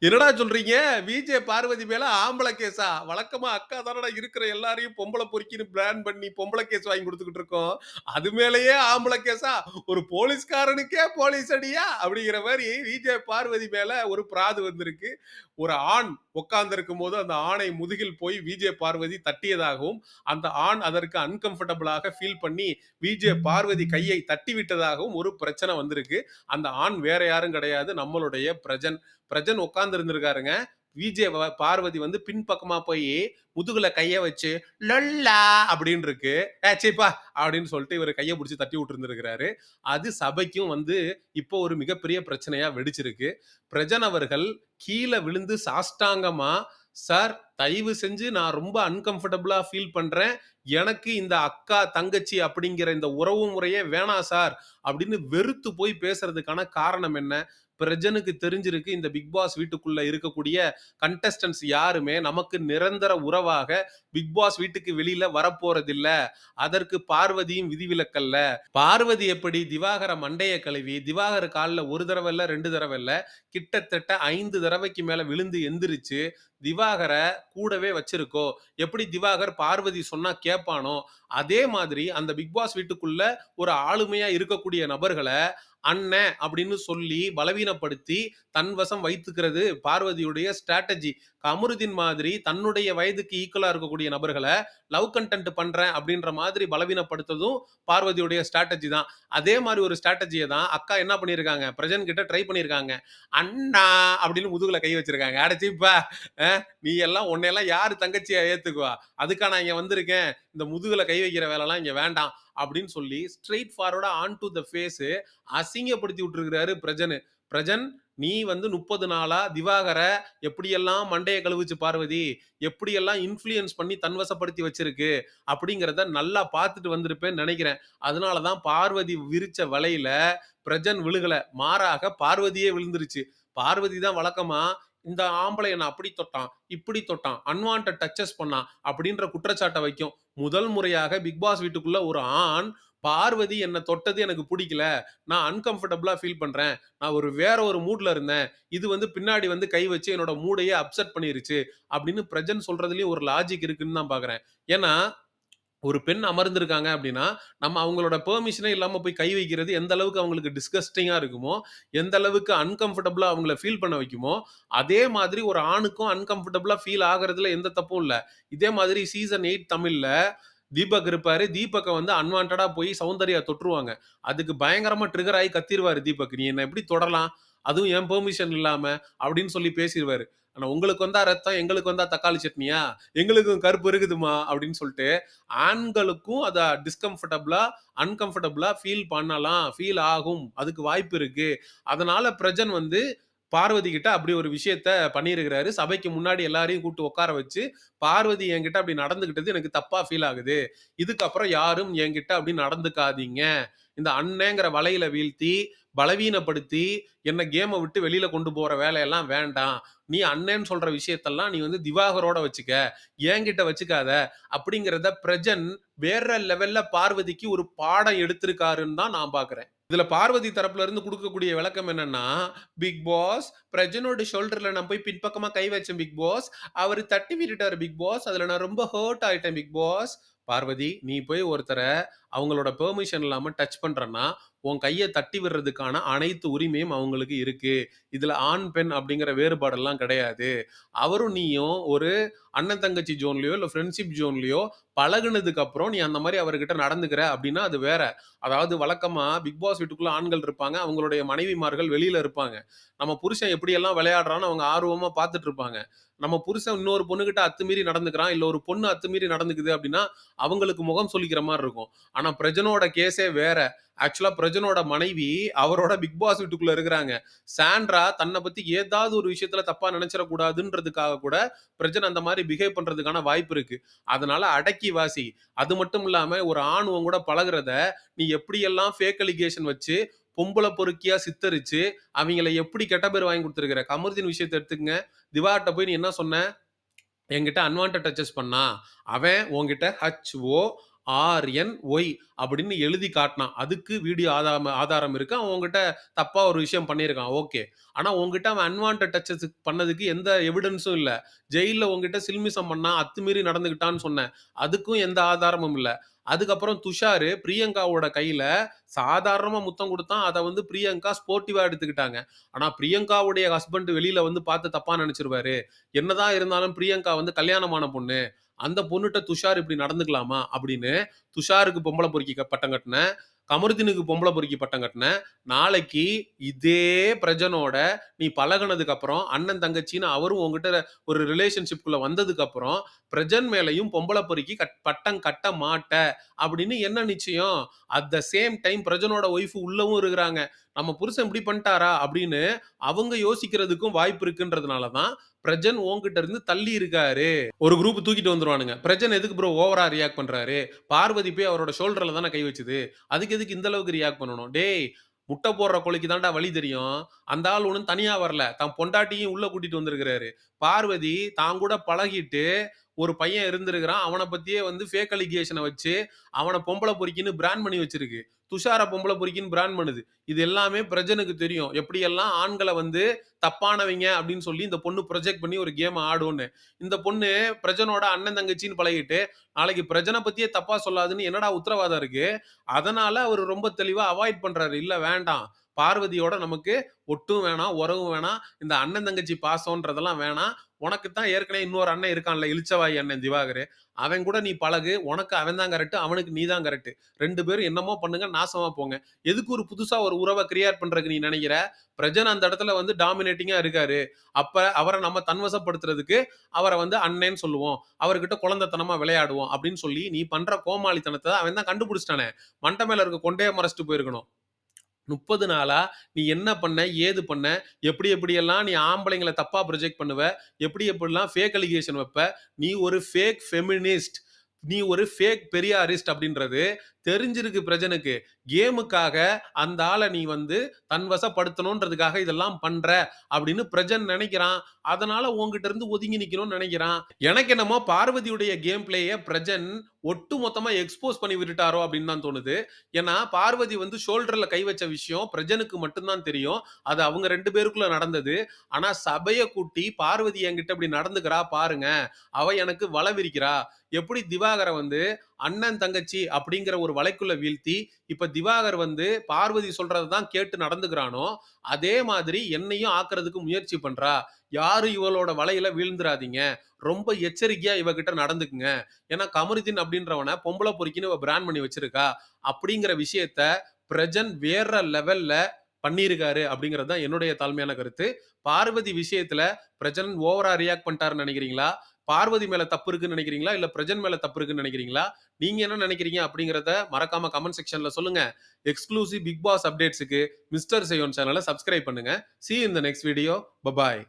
என்னடா சொல்றீங்க? விஜே பார்வதி மேல ஆம்பளை கேஸா? வழக்கமா அக்கா தானடா இருக்கிற எல்லாரையும் பொம்பளை பொறுக்கின்னு பிளான் பண்ணி பொம்பளை கேஸ் வாங்கி கொடுத்துக்கிட்டு இருக்கோம். அது மேலேயே ஆம்பளை கேஸா? ஒரு போலீஸ்காரனுக்கே போலீஸ் அடியா? அப்படிங்கிற மாதிரி விஜே பார்வதி மேல ஒரு பிராது வந்திருக்கு. ஒரு ஆண் உட்கார்ந்திருக்கும்போது அந்த ஆணை முதுகில் போய் விஜே பார்வதி தட்டியதாகவும், அந்த ஆண் அதற்கு அன்கம்ஃபர்டபுளாக ஃபீல் பண்ணி விஜே பார்வதி கையை தட்டி விட்டதாகவும் ஒரு பிரச்சனை வந்திருக்கு. அந்த ஆண் வேற யாரும் கிடையாது. நம்மளுடைய பிரஜன். பிரஜன் உட்கார்ந்து இருந்திருக்காருங்க. விஜே வ பார்வதி வந்து பின்பக்கமா போய் முதுகுல கைய வச்சு லொல்லா அப்படின்னு இருக்கு. ஏச்சேப்பா அப்படின்னு சொல்லிட்டு இவர் கையை பிடிச்சி தட்டி விட்டுருந்துருக்கிறாரு அது சபைக்கும் வந்து இப்போ ஒரு மிகப்பெரிய பிரச்சனையா வெடிச்சிருக்கு. பிரஜன் அவர்கள் கீழே விழுந்து சாஷ்டாங்கமா, "சார் தயவு செஞ்சு நான் ரொம்ப அன்கம்ஃபர்டபுளா ஃபீல் பண்றேன். எனக்கு இந்த அக்கா, தங்கச்சி அப்படிங்கிற இந்த உறவு முறையே வேணாம் சார்" அப்படின்னு வெறுத்து போய் பேசுறதுக்கான காரணம் என்ன? பிரஜனுக்கு தெரிஞ்சிருக்கு இந்த பிக் பாஸ் வீட்டுக்குள்ள இருக்கக்கூடிய கண்டஸ்டன்ஸ் யாருமே நமக்கு நிரந்தர உறவாக பிக் பாஸ் வீட்டுக்கு வெளியில வரப்போறதில்ல. அதற்கு பார்வதியும் விதிவிலக்கல்ல. பார்வதி எப்படி திவாகர மண்டைய கழுவி, திவாகர காலில் ஒரு தடவை இல்லை ரெண்டு தடவை இல்லை கிட்டத்தட்ட ஐந்து தடவைக்கு மேல விழுந்து எந்திரிச்சு, திவாகர கூடவே வச்சிருக்கோ, எப்படி திவாகர் பார்வதி சொன்னா கேட்பானோ, அதே மாதிரி அந்த பிக் பாஸ் வீட்டுக்குள்ள ஒரு ஆளுமையா இருக்கக்கூடிய நபர்களை அண்ணன் அப்படின்னு சொல்லி பலவீனப்படுத்தி, தன் வசம் வைத்துக்கிறது பார்வதியுடைய ஸ்ட்ராட்டஜி. கமருதீன் மாதிரி தன்னுடைய வயதுக்கு ஈக்குவலா இருக்கக்கூடிய நபர்களை லவ் கன்டென்ட் பண்றேன் அப்படின்ற மாதிரி பலவீனப்படுத்துறதும் பார்வதியுடைய ஸ்ட்ராட்டஜி தான். அதே மாதிரி ஒரு ஸ்ட்ராட்டஜியை தான் அக்கா என்ன பண்ணியிருக்காங்க, பிரஜன் கிட்ட ட்ரை பண்ணியிருக்காங்க. "அண்ணா" அப்படின்னு முதுகுல கை வச்சிருக்காங்க. அடைச்சிப்பா நீ எல்லாம் உன்னையெல்லாம் யாரு தங்கச்சியா ஏத்துக்குவா? அதுக்கா நான் இங்க வந்திருக்கேன். இந்த முதுகுல கை வைக்கிற வேலைலாம் இங்க வேண்டாம். அப்படின்னு சொல்லி ஸ்ட்ரெயிட் ஃபார்வர்டா ஆன் டூ த ஃபேஸ் அசிங்கப்படுத்தி விட்டுருக்கிறாரு பிரஜனு. பிரஜன் நீ வந்து 30 நாளா திவாகர எப்படியெல்லாம் மண்டையை கழுவுச்சு பார்வதி, எப்படியெல்லாம் இன்ஃப்ளூயன்ஸ் பண்ணி தன்வசப்படுத்தி வச்சிருக்கு, அப்படிங்கிறத நல்லா பார்த்துட்டு வந்திருப்பேன்னு நினைக்கிறேன் அதனால தான் பார்வதி விரிச்ச வலையில பிரஜன் விழுகல. மாறாக பார்வதியே விழுந்துருச்சு. பார்வதி தான் வழக்கமா இந்த ஆம்பளை என்ன அப்படி தொட்டான், இப்படி தொட்டான், அன்வான்ட் டச்சஸ் பண்ணான் அப்படின்ற குற்றச்சாட்டை வைக்கும். முதல் முறையாக பிக் பாஸ் வீட்டுக்குள்ள ஒரு ஆண் பார்வதி என்னை தொட்டது எனக்கு பிடிக்கல நான் அன்கம்ஃபர்டபுளா ஃபீல் பண்றேன். நான் ஒரு வேற ஒரு மூட்ல இருந்தேன். இது வந்து பின்னாடி வந்து கை வச்சு என்னோட மூடையே அப்செட் பண்ணிருச்சு. அப்படின்னு பிரஜன் சொல்றதுலயும் ஒரு லாஜிக் இருக்குன்னு தான் பார்க்குறேன். ஏன்னா, ஒரு பெண் அமர்ந்திருக்காங்க அப்படின்னா, நம்ம அவங்களோட பெர்மிஷனே இல்லாம போய் கை வைக்கிறது எந்த அளவுக்கு அவங்களுக்கு டிஸ்கஸ்டிங்கா இருக்குமோ, எந்த அளவுக்கு அன்கம்ஃபர்டபுளா அவங்கள ஃபீல் பண்ண வைக்குமோ, அதே மாதிரி ஒரு ஆணுக்கும் அன்கம்ஃபர்டபுளா ஃபீல் ஆகுறதுல எந்த தப்பும் இல்லை இதே மாதிரி சீசன் எயிட் தமிழ்ல தீபக் இருப்பாரு. தீபக்கை வந்து அன்வான்டா போய் சௌந்தர்யா தொட்டுருவாங்க. அதுக்கு பயங்கரமா ட்ரிகர் ஆகி கத்திருவாரு தீபக். "நீ என்ன எப்படி தொடலாம்? அதுவும் என் பெர்மிஷன் இல்லாம" அப்படின்னு சொல்லி பேசிடுவாரு ஆனா உங்களுக்கு வந்தா ரத்தம், எங்களுக்கு வந்தா தக்காளி சட்னியா? எங்களுக்கும் கருப்பு இருக்குதும்மா அப்படின்னு சொல்லிட்டு, ஆண்களுக்கும் அதை டிஸ்கம்ஃபர்டபுளா, அன்கம்ஃபர்டபுளா ஃபீல் பண்ணலாம். ஃபீல் ஆகும். அதுக்கு வாய்ப்பு இருக்கு. அதனால பிரஜன் வந்து பார்வதி கிட்ட அப்படி ஒரு விஷயத்த பண்ணியிருக்கிறாரு. சபைக்கு முன்னாடி எல்லாரையும் கூப்பிட்டு உட்கார வச்சு, பார்வதி என்கிட்ட அப்படி நடந்துக்கிட்டது எனக்கு தப்பா ஃபீல் ஆகுது. இதுக்கப்புறம் யாரும் என்கிட்ட அப்படி நடந்துக்காதீங்க. இந்த அண்ணேங்கிற வலையில வீழ்த்தி, பலவீனப்படுத்தி, என்ன கேமை விட்டு வெளியில கொண்டு போற வேலையெல்லாம் வேண்டாம். நீ அண்ணேன்னு சொல்ற விஷயத்தெல்லாம் நீ வந்து திவாகரோட வச்சுக்க. என்கிட்ட வச்சுக்காத. அப்படிங்கிறத பிரஜன் வேற லெவல்ல பார்வதிக்கு ஒரு பாடம் எடுத்திருக்காருன்னு தான் நான் பாக்குறேன் இதுல பார்வதி தரப்புல இருந்து குடுக்கக்கூடிய விளக்கம் என்னன்னா, "பிக் பாஸ் பிரஜனோட ஷோல்டர்ல நான் போய் பின்பக்கமா கை வச்சேன் பிக் பாஸ். அவரு தட்டி விட்டுட்டாரு பிக் பாஸ். அதுல நான் ரொம்ப ஹர்ட் ஆயிட்டேன் பிக் பாஸ்." பார்வதி, நீ போய் ஒருத்தரை அவங்களோட பெர்மிஷன் இல்லாம டச் பண்றன்னா, உன் கையை தட்டி விடுறதுக்கான அனைத்து உரிமையும் அவங்களுக்கு இருக்கு. இதுல ஆண், பெண் அப்படிங்கிற வேறுபாடெல்லாம் கிடையாது. அவரும் நீயும் ஒரு அண்ணன், தங்கச்சி ஜோன்லயோ, இல்ல ஃப்ரெண்ட்ஷிப் ஜோன்லயோ பழகுனதுக்கு அப்புறம் நீ அந்த மாதிரி அவர்கிட்ட நடந்துக்கிற அப்படின்னா அது வேற. அதாவது வழக்கமா பிக் பாஸ் வீட்டுக்குள்ள ஆண்கள் இருப்பாங்க. அவங்களுடைய மனைவிமார்கள் வெளியில இருப்பாங்க. நம்ம புருஷன் எப்படியெல்லாம் விளையாடுறான்னு அவங்க ஆர்வமா பார்த்துட்டு இருப்பாங்க. நம்ம புருஷன் இன்னொரு பொண்ணுகிட்ட அத்துமீறி நடந்துக்கிறான், இல்ல ஒரு பொண்ணு அத்துமீறி நடந்துக்குது அப்படின்னா, அவங்களுக்கு முகம் சொல்லிக்கிற மாதிரி இருக்கும். ஆனா பிரஜனோட கேஸே வேற. ஆக்சுவலா பிரஜனோட மனைவி அவரோட பிக் பாஸ் வீட்டுக்குள்ள இருக்கிறாங்க. சாண்ட்ரா தன்னை பத்தி ஏதாவது ஒரு விஷயத்துல தப்பா நினைச்சிடக்கூடாதுன்றதுக்காக கூட பிரஜன் அந்த மாதிரி பிஹேவ் பண்றதுக்கான வாய்ப்பு இருக்கு. அதனால அடக்கி வாசி. அது மட்டும் இல்லாம ஒரு ஆணுவம் கூட பழகிறத நீ எப்படியெல்லாம் ஃபேக் அலிகேஷன் வச்சு, பொம்பளை பொறுக்கியா சித்தரிச்சு, அவங்களை எப்படி கெட்ட பேர் வாங்கி கொடுத்துருக்கிற கமருதீன் விஷயத்தை எடுத்துக்கங்க. திவார்ட்ட போய் நீ என்ன சொன்ன? என்கிட்ட அன்வான்ட் டச்சஸ் பண்ணான். அவன் உங்ககிட்ட ஹச்.ஓ ஆர்என்ஒய் அப்படின்னு எழுதி காட்டினான். அதுக்கு வீடியோ ஆதாரம் ஆதாரம் இருக்கு. அவன் உங்ககிட்ட தப்பா ஒரு விஷயம் பண்ணியிருக்கான். ஓகே. ஆனா உன்கிட்ட அவன் அன்வான்ட் டச்சஸ் பண்ணதுக்கு எந்த எவிடன்ஸும் இல்லை ஜெயிலில் உங்ககிட்ட சில்மிசம் பண்ணான், அத்துமீறி நடந்துக்கிட்டான்னு சொன்னேன் அதுக்கும் எந்த ஆதாரமும் இல்லை அதுக்கப்புறம் துஷாரு பிரியங்காவோட கையில சாதாரணமா முத்தம் கொடுத்தா அதை வந்து பிரியங்கா ஸ்போர்ட்டிவா எடுத்துக்கிட்டாங்க. ஆனா பிரியங்காவுடைய ஹஸ்பண்ட் வெளியில வந்து பார்த்து தப்பா நினச்சிருவாரு என்னதான் இருந்தாலும் பிரியங்கா வந்து கல்யாணமான பொண்ணு. அந்த பொண்ணுட்ட துஷார் இப்படி நடந்துக்கலாமா? அப்படின்னு துஷாருக்கு பொம்பளை பொறுக்கி க பட்டம் கட்டின கமருதீனுக்கு பொம்பளை பொறுக்கி பட்டம் கட்டினேன் நாளைக்கு இதே பிரஜனோட நீ பழகுனதுக்கு அப்புறம் அண்ணன், தங்கச்சின்னு அவரும் உங்ககிட்ட ஒரு ரிலேஷன்ஷிப்குள்ள வந்ததுக்கு அப்புறம் பிரஜன் மேலையும் பொம்பளை பொறுக்கி கட் பட்டம் கட்ட மாட்ட. அப்படின்னு என்ன நிச்சயம்? அட் த சேம் டைம் பிரஜனோட ஒய்ஃப் உள்ளவும் இருக்கிறாங்க. நம்ம புருஷன் இப்படி பண்ணிட்டாரா? அப்படின்னு அவங்க யோசிக்கிறதுக்கும் வாய்ப்பு இருக்குன்றதுனால தான் பிரஜன் உன்கிட்ட இருந்து தள்ளி இருக்காரு. ஒரு குரூப் தூக்கிட்டு வந்துருவானுங்க. பிரஜன் எதுக்கு ப்ரோ ஓவரா ரியாக்ட் பண்றாரு? பார்வதி போய் அவரோட ஷோல்டர்ல தானே கை வச்சுது. அதுக்கு எதுக்கு இந்த அளவுக்கு ரியாக்ட் பண்ணணும்? டேய்! முட்டை போடுற கோழிக்கு தான்டா வலி தெரியும். அந்த ஆள் ஒன்றும் தனியா வரல. தான் பொண்டாட்டியும் உள்ள கூட்டிட்டு வந்திருக்கிறாரு. பார்வதி தான் கூட பழகிட்டு ஒரு பையன் இருந்திருக்கிறான். அவனை பத்தியே வந்து ஃபேக் அலிகேஷனை வச்சு அவனை பொம்பளை பொறிக்கின்னு பிராண்ட் பண்ணி வச்சிருக்கு. துஷார பொம்பளை பொறிக்கின்னு பிராண்ட் பண்ணுது. இது எல்லாமே பிரஜனுக்கு தெரியும். எப்படியெல்லாம் ஆண்களை வந்து தப்பானவைங்க அப்படின்னு சொல்லி இந்த பொண்ணு ப்ரொஜெக்ட் பண்ணி ஒரு கேம் ஆடும்னு. இந்த பொண்ணு பிரஜனோட அண்ணன், தங்கச்சின்னு பழகிட்டு, நாளைக்கு பிரஜனை பத்தியே தப்பா சொல்லாதுன்னு என்னடா உத்தரவாதம் இருக்கு? அதனால அவர் ரொம்ப தெளிவா அவாய்ட் பண்றாரு. இல்ல வேண்டாம். பார்வதியோட நமக்கு ஒட்டும் வேணாம், உறவும் வேணாம். இந்த அண்ணன், தங்கச்சி பாசம்ன்றதெல்லாம் வேணாம். உனக்கு தான் ஏற்கனவே இன்னொரு அண்ணன் இருக்கான்ல, இளிச்சவாயி அண்ணன் திவாகரு. அவன் கூட நீ பழகு. உனக்கு அவன் தான் கரெக்ட். அவனுக்கு நீ தான் கரெக்ட். ரெண்டு பேரும் என்னமோ பண்ணுங்க. நாசமா போங்க. எதுக்கு ஒரு புதுசா ஒரு உறவை கிரியேட் பண்றதுக்கு நீ நினைக்கிற பிரஜன் அந்த இடத்துல வந்து டாமினேட்டிங்கா இருக்காரு. அப்ப அவரை நம்ம தன்வசப்படுத்துறதுக்கு அவரை வந்து அண்ணேன்னு சொல்லுவோம். அவர்கிட்ட குழந்தைத்தனமா விளையாடுவோம் அப்படின்னு சொல்லி நீ பண்ற கோமாளித்தனத்தை அவன் தான் கண்டுபிடிச்சிட்டானே மண்டை மேல இருக்க கொண்டே மறைச்சிட்டு போயிருக்கணும். 30 நாளா நீ என்ன பண்ண? ஏது பண்ண? எப்படி எப்படியெல்லாம் நீ ஆம்பளைங்களை தப்பா ப்ரொஜெக்ட் பண்ணுவ? எப்படி எப்படிலாம் ஃபேக் அலிகேஷன் வைப்ப? நீ ஒரு ஃபேக் ஃபெமினிஸ்ட். நீ ஒரு ஃபேக் பெரியாரிஸ்ட் அப்படின்றது தெரிஞ்சிருக்கு பிரஜனுக்கு. கேமுக்காக அந்த ஆளை நீ வந்து தன்வசப்படுத்தணுன்றதுக்காக இதெல்லாம் பண்ற அப்படின்னு பிரஜன் நினைக்கிறான் அதனால உங்ககிட்ட இருந்து ஒதுங்கி நிக்கணும்னு நினைக்கிறான் எனக்கு என்னமோ பார்வதியுடைய கேம் பிளேய பிரஜன் ஒட்டு மொத்தமா எக்ஸ்போஸ் பண்ணி விட்டுட்டாரோ அப்படின்னு தான் தோணுது. ஏன்னா பார்வதி வந்து ஷோல்டர்ல கை வச்ச விஷயம் பிரஜனுக்கு மட்டும்தான் தெரியும். அது அவங்க ரெண்டு பேருக்குள்ள நடந்தது. ஆனா சபையை கூட்டி பார்வதி என்கிட்ட இப்படி நடந்துக்கிறா பாருங்க. அவ எனக்கு வளவிருக்கிறா எப்படி திவாகரை வந்து அண்ணன், தங்கச்சி அப்படிங்கிற ஒரு வலைக்குள்ள வீழ்த்தி, இப்ப திவாகர் வந்து பார்வதி சொல்றத தான் கேட்டு நடந்துக்கிறானோ, அதே மாதிரி என்னையும் ஆக்குறதுக்கு முயற்சி பண்றா. யாரும் இவளோட வலையில வீழ்ந்துராதீங்க. ரொம்ப எச்சரிக்கையா இவகிட்ட நடந்துக்குங்க. ஏன்னா கமருதீன் அப்படின்றவனை பொம்பளை பொறுக்கின்னு இவ பிராண்ட் பண்ணி வச்சிருக்கா. அப்படிங்கிற விஷயத்த பிரஜன் வேற லெவல்ல பண்ணியிருக்காரு அப்படிங்கிறது தான் என்னுடைய தாழ்மையான கருத்து. பார்வதி விஷயத்துல பிரஜன் ஓவரா ரியாக்ட் பண்ணிட்டாருன்னு நினைக்கிறீங்களா பார்வதி மேல தப்பு இருக்குன்னு நினைக்கிறீங்களா இல்ல பிரஜன் மேல தப்பு இருக்குன்னு நினைக்கிறீங்களா நீங்க என்ன நினைக்கிறீங்க அப்படிங்கிறத மறக்காம கமெண்ட் செக்ஷன்ல சொல்லுங்க. எக்ஸ்க்ளூசிவ் பிக் பாஸ் அப்டேட்ஸுக்கு மிஸ்டர் செய்யோன் சேனல சப்ஸ்கிரைப் பண்ணுங்க. சி இந்த in the next video. Bye bye.